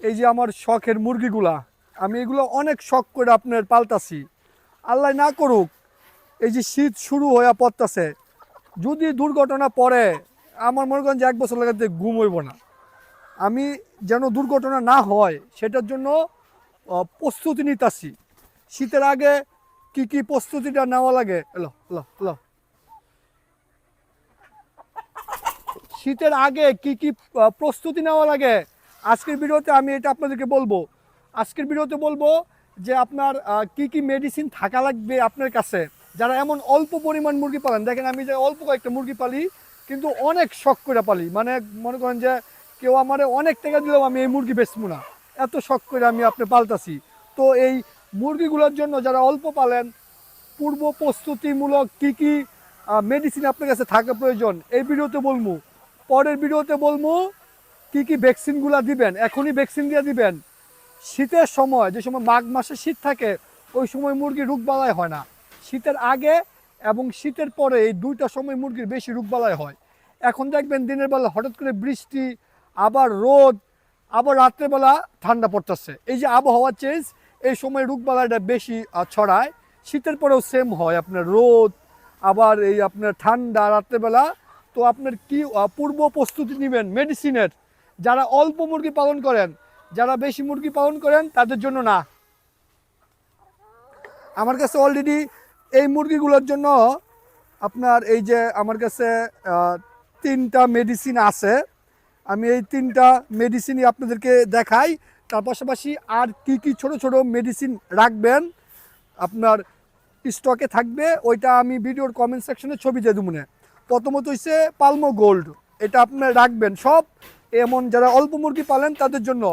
এই যে আমার শখের মুরগিগুলা, আমি এগুলো অনেক শখ করে আপনার পাল্টাছি আল্লাহ না করুক, এই যে শীত শুরু হয়ে পড়তেছে, যদি দুর্ঘটনা পড়ে, আমার মনে করেন যে এক বছর লাগাতে ঘুম হইব না। আমি যেন দুর্ঘটনা না হয়, সেটার জন্য প্রস্তুতি নিতেছি। শীতের আগে কি কি প্রস্তুতিটা নেওয়া লাগে? এলো এলো এলো। শীতের আগে কি কি প্রস্তুতি নেওয়া লাগে? আজকের ভিডিওতে আমি এটা আপনাদেরকে বলব। আজকের ভিডিওতে বলব যে আপনার কি কি মেডিসিন থাকা লাগবে আপনার কাছে। যারা এমন অল্প পরিমাণ মুরগি পালেন, দেখেন আমি যে অল্প কয়েকটা মুরগি পালি, কিন্তু অনেক শখ করে পালি। মানে মনে করেন যে কেউ আমারে অনেক টাকা দিলেও আমি এই মুরগি বেচবো না। এত শখ করে আমি আপনি পাল্টাছি তো এই মুরগিগুলোর জন্য যারা অল্প পালেন, পূর্ব প্রস্তুতিমূলক কি কি মেডিসিন আপনার কাছে থাকা প্রয়োজন, এই ভিডিওতে বলব। পরের ভিডিওতে বলব কি কি ভ্যাকসিনগুলো দিবেন? এখনই ভ্যাকসিন দিয়ে দিবেন। শীতের সময়, যে সময় মাঘ মাসে শীত থাকে, ওই সময় মুরগি রোগবালাই হয় না। শীতের আগে এবং শীতের পরে এই দুইটা সময় মুরগির বেশি রোগবালাই হয়। এখন দেখবেন দিনের বেলা হঠাৎ করে বৃষ্টি, আবার রোদ, আবার রাত্রেবেলা ঠান্ডা পড়তেছে। এই যে আবহাওয়া চেঞ্জ এই সময় রোগবালাইটা বেশি ছড়ায়। শীতের পরেও সেম হয় আপনার রোদ, আবার এই আপনার ঠান্ডা রাত্রেবেলা তো আপনার কি পূর্ব প্রস্তুতি নেবেন? মেডিসিনের যারা অল্প মুরগি পালন করেন, যারা বেশি মুরগি পালন করেন, তাদের জন্য না। আমার কাছে অলরেডি এই মুরগিগুলোর জন্য আপনার এই যে আমার কাছে তিনটা মেডিসিন আছে। আমি এই তিনটা মেডিসিনই আপনাদেরকে দেখাই। তার পাশাপাশি আর কি কি ছোট ছোট মেডিসিন রাখবেন, আপনার স্টকে থাকবে, ওইটা আমি ভিডিওর কমেন্ট সেকশনে ছবি দিয়ে দেবো। প্রথমত হচ্ছে পালমো গোল্ড এটা আপনার রাখবেন সব। এমন যারা অল্প মুরগি পালেন, তাদের জন্য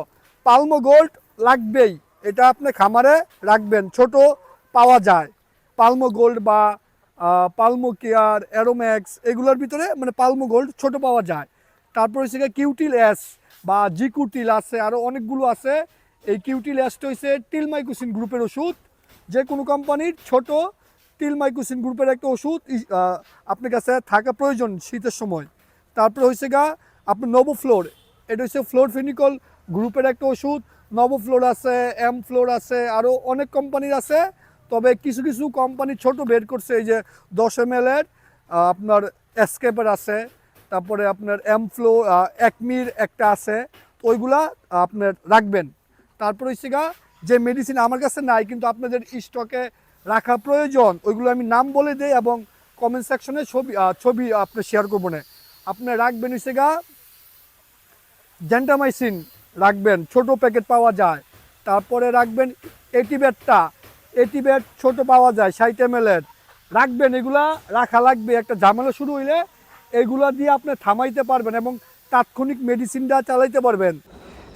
পালমো গোল্ড লাগবেই। এটা আপনি খামারে রাখবেন, ছোট পাওয়া যায়। পালমো গোল্ড বা পালমো কেয়ার, অ্যারোম্যাক্স, এগুলোর ভিতরে মানে পালমো গোল্ড ছোট পাওয়া যায়। তারপর হচ্ছে কিউটিল অ্যাস বা জিকুটিল আছে আরও অনেকগুলো আছে। এই কিউটিল অ্যাসটা হচ্ছে টিলমাইকুসিন গ্রুপের ওষুধ। যে কোনো কোম্পানির ছোট টিলমাইকুসিন গ্রুপের একটা ওষুধ আপনার কাছে থাকা প্রয়োজন শীতের সময়। তারপরে হচ্ছে গা আপনার ফ্লোর এটা হচ্ছে ফ্লোর ফিনিকল গ্রুপের একটা ওষুধ। নব ফ্লোর আছে এম ফ্লোর আছে আরও অনেক কোম্পানির আছে। তবে কিছু কিছু কোম্পানি ছোট বের করছে, এই যে দশ এম এর আপনার এসকেপের আছে, তারপরে আপনার এম ফ্লো একমির একটা আছে ওইগুলা আপনার রাখবেন। তারপরে হচ্ছে গা যে মেডিসিন আমার কাছে নাই, কিন্তু আপনাদের স্টকে রাখা প্রয়োজন, ওইগুলো আমি নাম বলে দিই এবং কমেন্ট সেকশনে ছবি ছবি আপনি শেয়ার করব না আপনি রাখবেন হচ্ছে গা জেন্টামাইসিন রাখবেন ছোট প্যাকেট পাওয়া যায়। তারপরে রাখবেন এটিবেটটা এটিবেট ছোট পাওয়া যায় ষাট এম রাখবেন এগুলা রাখা লাগবে। একটা ঝামেলা শুরু হইলে এগুলা দিয়ে আপনি থামাইতে পারবেন এবং তাৎক্ষণিক মেডিসিনটা চালাইতে পারবেন।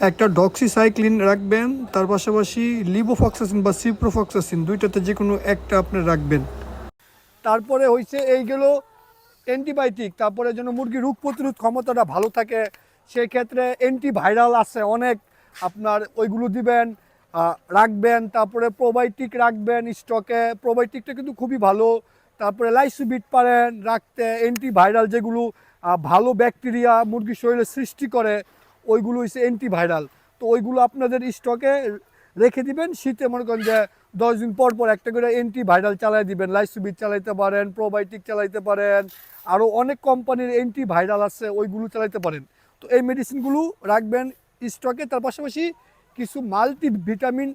একটা ডক্সিসাইক্লিন রাখবেন তার পাশাপাশি লিবোফক্সাসিন বা সিপ্রোফক্সাসিন দুইটাতে যে কোনো একটা আপনি রাখবেন। তারপরে হয়েছে এইগুলো অ্যান্টিবায়োটিক তারপরে যেন মুরগির রোগ প্রতিরোধ ক্ষমতাটা ভালো থাকে সেই ক্ষেত্রে অ্যান্টিভাইরাল আছে, অনেক। আপনার ওইগুলো দিবেন রাখবেন, তারপরে প্রোবায়োটিক রাখবেন স্টকে প্রোবায়োটিকটা কিন্তু খুবই ভালো। তারপরে লাইসোবিট পারেন রাখতে অ্যান্টিভাইরাল যেগুলো ভালো ব্যাকটেরিয়া মুরগির শরীরে সৃষ্টি করে, ওইগুলো হচ্ছে অ্যান্টিভাইরাল তো ওইগুলো আপনাদের স্টকে রেখে দিবেন, শীতে মনে করেন যে দশ দিন পর পর একটা করে অ্যান্টিভাইরাল চালাই দিবেন। লাইসোবিট চালাইতে পারেন প্রোবায়োটিক চালাইতে পারেন আরও অনেক কোম্পানির অ্যান্টিভাইরাল আছে, ওইগুলো চালাইতে পারেন। তো এই মেডিসিনগুলো রাখবেন স্টকে তার পাশাপাশি কিছু মাল্টি ভিটামিন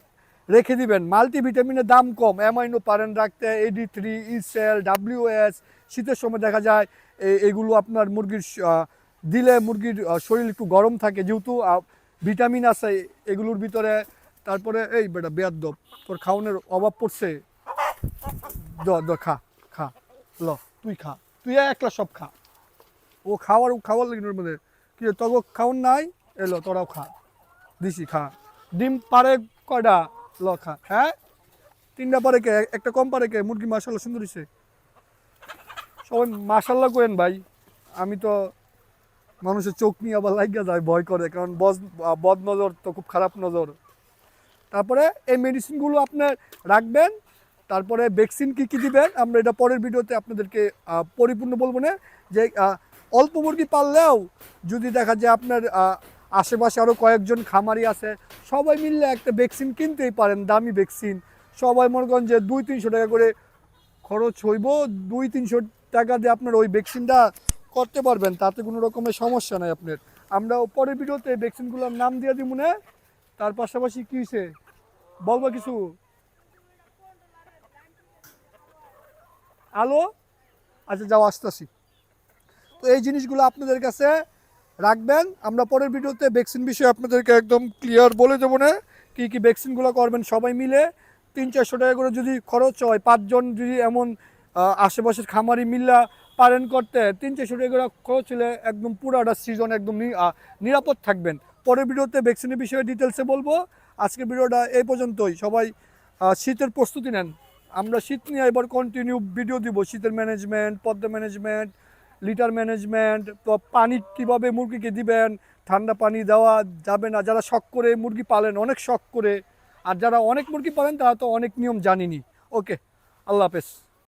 রেখে দিবেন। মাল্টি ভিটামিনের দাম কম। অ্যামাইনো পারেন রাখতে এডি থ্রি ইসেল ডাব্লিউএস শীতের সময় দেখা যায় এগুলো আপনার মুরগির দিলে মুরগির শরীর একটু গরম থাকে। যেহেতু ভিটামিন আছে এগুলোর ভিতরে, তারপরে এই বেটা বেয়াদ্দব তোর খাওয়ানোর অভাব পড়ছে। দ দ, খা খা, ল, তুই খা। তুই একলা সব খা। ও খাওয়ার খাওয়ার লাগে মধ্যে কি তগো খাওয়ার নাই? এলো, তোরাও খা। দিছি, খা। ডিম পারে কয়টা? ল, খা। হ্যাঁ? তিনটা পারে কে? একটা কম পারে কে? মুরগি মাসাল্লাহ সুন্দর হয়েছে সবাই মাসাল্লাহ করেন ভাই। আমি তো মানুষের চোখ নিয়ে আবার লাগিয়ে যায়, ভয় করে। কারণ বদ বদ নজর তো খুব খারাপ নজর। তারপরে এই মেডিসিনগুলো আপনার রাখবেন। তারপরে ভ্যাকসিন কী কী দিবেন? আমরা এটা পরের ভিডিওতে আপনাদেরকে পরিপূর্ণ বলব না। যে অল্প মুরগি পাললেও যদি দেখা যায় আপনার আশেপাশে আরও কয়েকজন খামারি আছে, সবাই মিললে একটা ভ্যাকসিন কিনতেই পারেন, দামি ভ্যাকসিন সবাই মনে করেন যে দুই তিনশো টাকা করে খরচ হইব, দুই তিনশো টাকা দিয়ে আপনার ওই ভ্যাকসিনটা করতে পারবেন, তাতে কোনো রকমের সমস্যা নাই আপনার। আমরা পরের ভিডিওতে ভ্যাকসিনগুলোর নাম দিয়ে দিব না, তার পাশাপাশি কী হয়েছে বলব কিছু? আলো আচ্ছা যাও, আসতেছি। তো এই জিনিসগুলো আপনাদের কাছে রাখবেন। আমরা পরের ভিডিওতে ভ্যাকসিন বিষয়ে আপনাদেরকে একদম ক্লিয়ার বলে দেবো না। কী কী ভ্যাকসিনগুলো করবেন সবাই মিলে। তিন চারশো টাকা করে যদি খরচ হয়, পাঁচজন যদি এমন আশেপাশের খামারি মিল্লা পারেন করতে, তিন চারশো টাকা করে খরচ হলে একদম পুরাটা সিজন একদম নিরাপদ থাকবেন। পরের ভিডিওতে ভ্যাকসিনের বিষয়ে ডিটেলসে বলব। আজকের ভিডিওটা এই পর্যন্তই। সবাই শীতের প্রস্তুতি নেন। আমরা শীত নিয়ে এবার কন্টিনিউ ভিডিও দিব। শীতের management Padma management litter management, তো পানি কীভাবে মুরগিকে দিবেন? ঠান্ডা পানি দেওয়া যাবে না। যারা শখ করে মুরগি পালেন, অনেক শখ করে। আর যারা অনেক মুরগি পালেন, তারা তো অনেক নিয়ম জানিনি। ওকে, আল্লাহ হাফেজ।